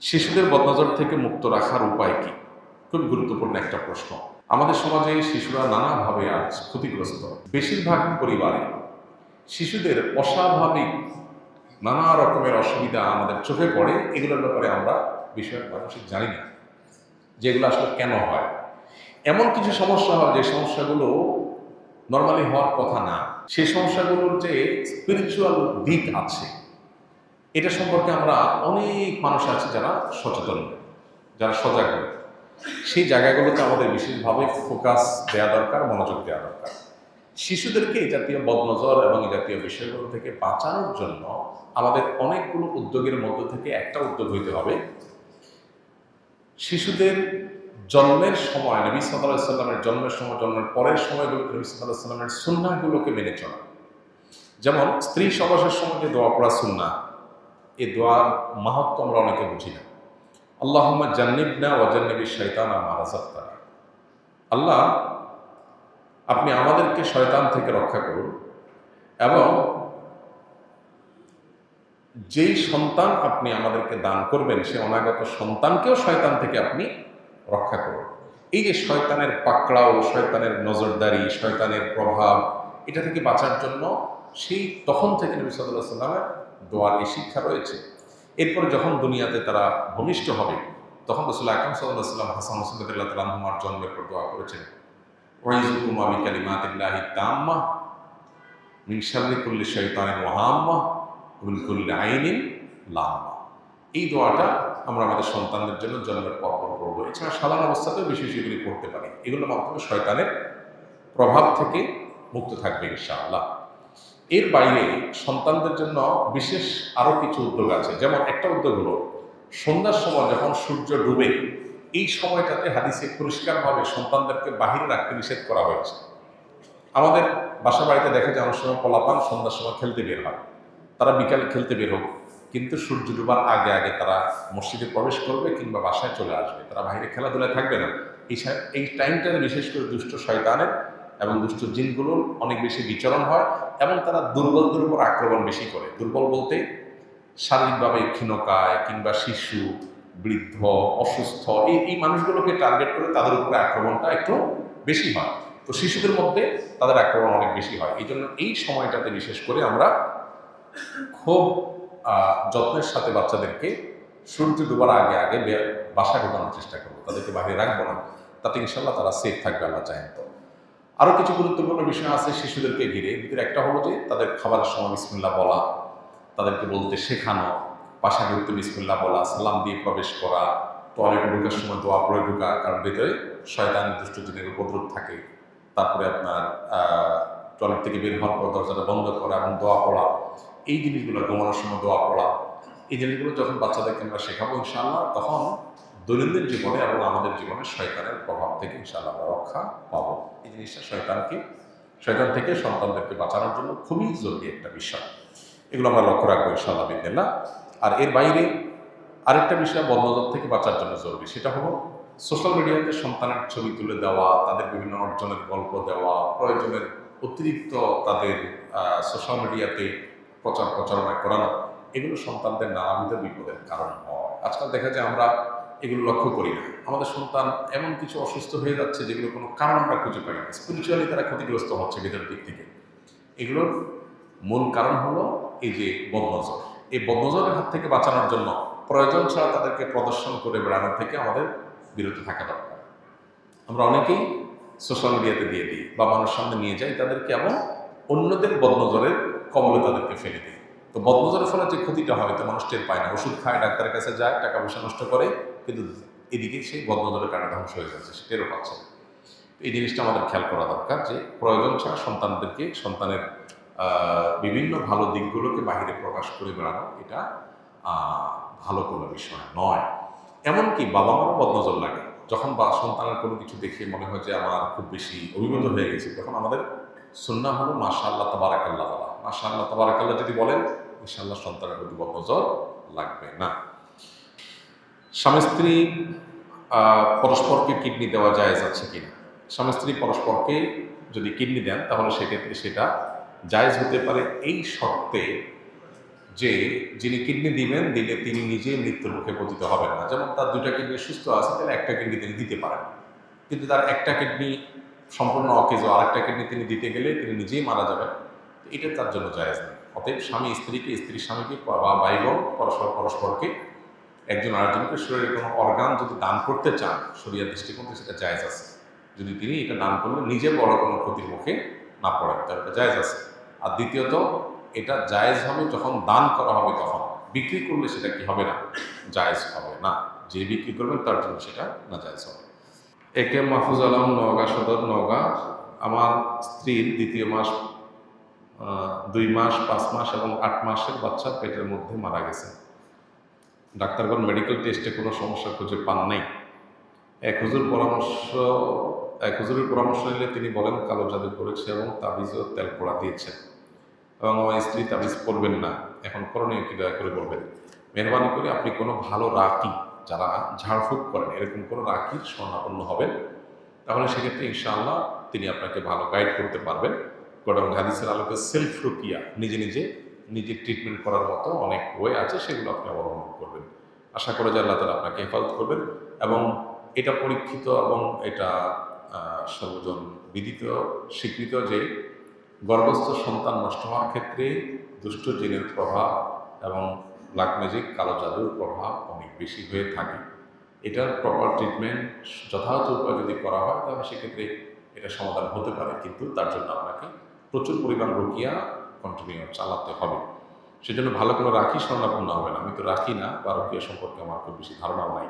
শিশুদের বদনজর থেকে মুক্ত রাখার উপায় কি? খুব গুরুত্বপূর্ণ একটা প্রশ্ন। আমাদের সমাজে শিশুরা নানাভাবে আজ ক্ষতিগ্রস্ত। বেশিরভাগ পরিবারে শিশুদের অস্বাভাবিক নানা রকমের অসুবিধা আমাদের চোখে পড়ে, এগুলোর ব্যাপারে আমরা বিষয় মানুষের জানি না যে এগুলো আসলে কেন হয়। এমন কিছু সমস্যা হয় যে সমস্যাগুলো নর্মালি হওয়ার কথা না। সেই সমস্যাগুলোর যে স্পিরিচুয়াল দিক আছে এটা সম্পর্কে আমরা অনেক মানুষ আছে যারা সচেতন, যারা সজাগ। সেই জায়গাগুলোতে আমাদের বিশেষভাবে ফোকাস দেওয়া দরকার, মনোযোগ দেওয়া দরকার। শিশুদেরকে এই জাতীয় বদনজর এবং এই জাতীয় বিষয়গুলো থেকে বাঁচানোর জন্য আমাদের অনেকগুলো উদ্যোগের মধ্য থেকে একটা উদ্যোগ হইতে হবে। শিশুদের জন্মের সময়, নবী সাল্লামের জন্মের সময়, জন্মের পরের সময়গুলো নবী সাল্লাহ সাল্লামের সুন্নাগুলোকে মেনে চলা। যেমন, স্ত্রী সবাসের সময় যে দোয়া পড়া সুন্না এই দোয়ার মাহাত্ম আমরা অনেকে বুঝি না। আল্লাহম্মা জান্নিবনা ওয়াজান্নিবি শৈতান মারাজাত্তা আল্লাহ, আপনি আমাদেরকে শয়তান থেকে রক্ষা করুন এবং যেই সন্তান আপনি আমাদেরকে দান করবেন, সে অনাগত সন্তানকেও শয়তান থেকে আপনি রক্ষা করুন। এই যে শয়তানের পাকড়াও, শয়তানের নজরদারি, শয়তানের প্রভাব, এটা থেকে বাঁচার জন্য সেই তখন থেকে নবী সাল্লাহ সাল্লামের দোয়ার এই শিক্ষা রয়েছে। এরপরে যখন দুনিয়াতে তারা ভূমিষ্ঠ হবে, তখন রসুল আকরম সাল্লাম হাসান হোসেনুল্লাহ তালাহুমার জন্মের পর দোয়া করেছেন। ওয়াইজুকুম আমি কালিমাতিল্লাহি তাম্মা, মিন এই দোয়াটা আমরা আমাদের সন্তানদের জন্য জন্মের পর পর পড়ব এছাড়া সাধারণ অবস্থাতেও বিশেষ এগুলি পড়তে পারি। এগুলোর মাধ্যমে শয়তানের প্রভাব থেকে মুক্ত থাকবে ইনশাআল্লাহ। এর বাইরে সন্তানদের জন্য বিশেষ আরও কিছু উদ্যোগ আছে। যেমন একটা উদ্যোগ হলো, সন্ধ্যার সময় যখন সূর্য ডুবে, এই সময়টাতে হাদিসে পরিষ্কারভাবে সন্তানদেরকে বাহিরে রাখতে নিষেধ করা হয়েছে। আমাদের বাসা বাড়িতে দেখা যায় অনেক সময় পলাপান সন্ধ্যার সময় খেলতে বের হয়। তারা বিকালে খেলতে বের হোক, কিন্তু সূর্য ডুবার আগে আগে তারা মসজিদে প্রবেশ করবে কিংবা বাসায় চলে আসবে। তারা বাইরে খেলাধুলায় থাকবে না। এই এই টাইমটাতে বিশেষ করে দুষ্ট শয়তানের এবং দুষ্ট জিনগুলোর অনেক বেশি বিচরণ হয় এবং তারা দুর্বলদের উপর আক্রমণ বেশি করে। দুর্বল বলতে শারীরিকভাবে ক্ষীণকায় কিংবা শিশু, বৃদ্ধ, অসুস্থ, এই এই মানুষগুলোকে টার্গেট করে তাদের উপরে আক্রমণটা একটু বেশি হয়। তো শিশুদের মধ্যে তাদের আক্রমণ অনেক বেশি হয়। এই জন্য এই সময়টাতে বিশেষ করে আমরা খুব যত্নের সাথে বাচ্চাদেরকে সূর্য ডুবার আগে আগে বাসা ঢোকানোর চেষ্টা করব। তাদেরকে বাইরে রাখব না। তাতে ইনশাল্লাহ তারা সেফ থাকবে, আল্লাহ চাহেন তো। আরও কিছু গুরুত্বপূর্ণ বিষয় আছে শিশুদেরকে ঘিরে। ভিতরে একটা হলো যে, তাদের খাবারের সময় বিসমিল্লা বলা, তাদেরকে বলতে শেখানো বাসা ঢুকতে বিসমিল্লা বলা, সালাম দিয়ে প্রবেশ করা টয়লেটে ঢোকার সময় দোয়া পড়ে ঢোকা, কারণ ভেতরে শয়তান দুষ্ট জিনের উপদ্রব থাকে। তারপরে আপনার টয়লেট থেকে বের হওয়ার পর দরজাটা বন্ধ করা এবং দোয়া পড়া, এই জিনিসগুলো ঘুমানোর সময় দোয়া পড়া, এই জিনিসগুলো যখন বাচ্চাদেরকে আমরা শেখাবো ইনশাআল্লাহ, তখন দৈনন্দিন জীবনে এবং আমাদের জীবনে শয়তানের প্রভাব থেকে ইনশাআল্লাহ আমরা রক্ষা পাবো। এই জিনিসটা শয়তানকে, শয়তান থেকে সন্তানদেরকে বাঁচানোর জন্য খুবই জরুরি একটা বিষয়। এগুলো আমরা লক্ষ্য রাখব ইনশাআল্লাহ বিদিল্লা আর এর বাইরে আরেকটা বিষয় বদনজর থেকে বাঁচার জন্য জরুরি, সেটা হলো সোশ্যাল মিডিয়াতে সন্তানের ছবি তুলে দেওয়া, তাদের বিভিন্ন অর্জনের গল্প দেওয়া, প্রয়োজনের অতিরিক্ত তাদের সোশ্যাল মিডিয়াতে প্রচার প্রচারণা করানো, এগুলো সন্তানদের নানাবিধ বিপদের কারণ হয়। আজকাল দেখা যায় আমরা এগুলো লক্ষ্য করি না। আমাদের সন্তান এমন কিছু অসুস্থ হয়ে যাচ্ছে যেগুলো কোনো কারণ আমরা খুঁজে পাই না। স্পিরিচুয়ালি তারা ক্ষতিগ্রস্ত হচ্ছে ভিতর দিক থেকে। এগুলোর মূল কারণ হলো এই যে বদনজর। এই বদনজরের হাত থেকে বাঁচানোর জন্য প্রয়োজন ছাড়া তাদেরকে প্রদর্শন করে বেড়ানোর থেকে আমাদের বিরত থাকা দরকার। আমরা অনেকেই সোশ্যাল মিডিয়াতে দিয়ে দিই বা মানুষ সামনে নিয়ে যাই, তাদেরকে এমন অন্যদের বদনজরের কবলে তাদেরকে ফেলে দিই। তো বদনজরের ফলে যে ক্ষতিটা হয়, তো মানুষ টের পায় না। ওষুধ খায়, ডাক্তারের কাছে যায়, টাকা পয়সা নষ্ট করে, কিন্তু এদিকে সেই বদনজরের কারণে ধ্বংস হয়ে যাচ্ছে, সে টেরও পাচ্ছে এই জিনিসটা আমাদের খেয়াল করা দরকার যে প্রয়োজন ছাড়া সন্তানদেরকে, সন্তানের বিভিন্ন ভালো দিকগুলোকে বাহিরে প্রকাশ করে বেড়ানো, এটা ভালো কোনো বিষয় নয়। এমনকি বাবা মারও বদনজর লাগে। যখন বা, সন্তানের কোনো কিছু দেখে মনে হয় যে আমার খুব বেশি অভিভূত হয়ে গেছে, তখন আমাদের সুন্না হলো মাশা আল্লাহ তবারাকাল্লাহ বলা। মাশা আল্লাহ তবারাকাল্লাহ যদি বলেন ইনশাআল্লাহ সন্তানের প্রতি বদনজর লাগবে না। স্বামী স্ত্রী পরস্পরকে কিডনি দেওয়া যায় আছে কিনা? স্বামী স্ত্রী পরস্পরকে যদি কিডনি দেন, তাহলে সেক্ষেত্রে সেটা জায়েজ হতে পারে এই শর্তে যে যিনি কিডনি দিবেন, দিলে তিনি নিজেই মৃত্যুর মুখে পতিত হবেন না। যেমন তার দুটা কিডনি সুস্থ আছে, তাহলে একটা কিডনি তিনি দিতে পারেন। কিন্তু তার একটা কিডনি সম্পূর্ণ অকেজ আর একটা কিডনি তিনি দিতে গেলে তিনি নিজেই মারা যাবেন। এটা তার জন্য জায়েজ নেই অতএব স্বামী স্ত্রীকে, স্ত্রী স্বামীকে, বা ভাই বোন পরস্পর, পরস্পরকে একজন আরেকজনকে শরীরের কোনো অর্গান যদি দান করতে চান, শরীরের দৃষ্টিকোণ সেটা জায়েজ আছে। যদি তিনি এটা দান করলে নিজে বড় কোনো ক্ষতির মুখে না পড়েন, তাহলে এটা জায়েজ আছে। আর দ্বিতীয়ত, এটা জায়েজ হবে যখন দান করা হবে তখন। বিক্রি করলে সেটা কি হবে না? জায়েজ হবে না। যে বিক্রি করবেন, তার জন্য সেটা না জায়েজ হবে। একে মাহফুজ আলম, নওগাঁ সদর, নওগাঁ। আমার স্ত্রীর দ্বিতীয় মাস দুই মাস, পাঁচ মাস এবং আট মাসের বাচ্চা পেটের মধ্যে মারা গেছে। ডাক্তারগণ মেডিকেল টেস্টে কোনো সমস্যা খুঁজে পান নাই। এক হুজুর পরামর্শ, এক হুজুরের পরামর্শ নিলে তিনি বলেন, কালো জাদু করেছে এবং তাবিজও তেল পোড়া দিয়েছেন এবং আমার স্ত্রী তাবিজ পড়বেন না। এখন করণীয় কি দয়া করে বলবেন? মেহরবানি করে, আপনি কোনো ভালো রাকি যারা ঝাড়ফুঁক করেন, এরকম কোনো রাখির স্বর্ণাপন্ন হবেন? তাহলে সেক্ষেত্রে ইনশাআল্লাহ তিনি আপনাকে ভালো গাইড করতে পারবেন। কোরআন হাদিসের আলোকে সেলফ রুকিয়া নিজে নিজে নিজে ট্রিটমেন্ট করার মতো অনেক ওয়ে আছে, সেগুলো আপনি অবলম্বন করবেন। আশা করে যে আল্লাহ তালা আপনাকে হেফাজত করবেন এবং এটা পরীক্ষিত এবং এটা সর্বজন বিদিত, স্বীকৃত যে গর্ভস্থ সন্তান নষ্ট হওয়ার ক্ষেত্রে দুষ্ট জিনের প্রভাব এবং ব্ল্যাক ম্যাজিক কালো জাদুর প্রভাব অনেক বেশি হয়ে থাকে। এটার প্রপার ট্রিটমেন্ট যথাযথ উপায় যদি করা হয়, তাহলে সেক্ষেত্রে এটা সমাধান হতে পারে, কিন্তু তার জন্য আপনাকে প্রচুর পরিমাণ রুকিয়া কন্টিনিউ চালাতে হবে। সেজন্য ভালো কোনো রাখি স্বর্ণাপন্ন হবে না। আমি তো রাখি না বা রুকিয়া সম্পর্কে আমার খুব বেশি ধারণাও নাই।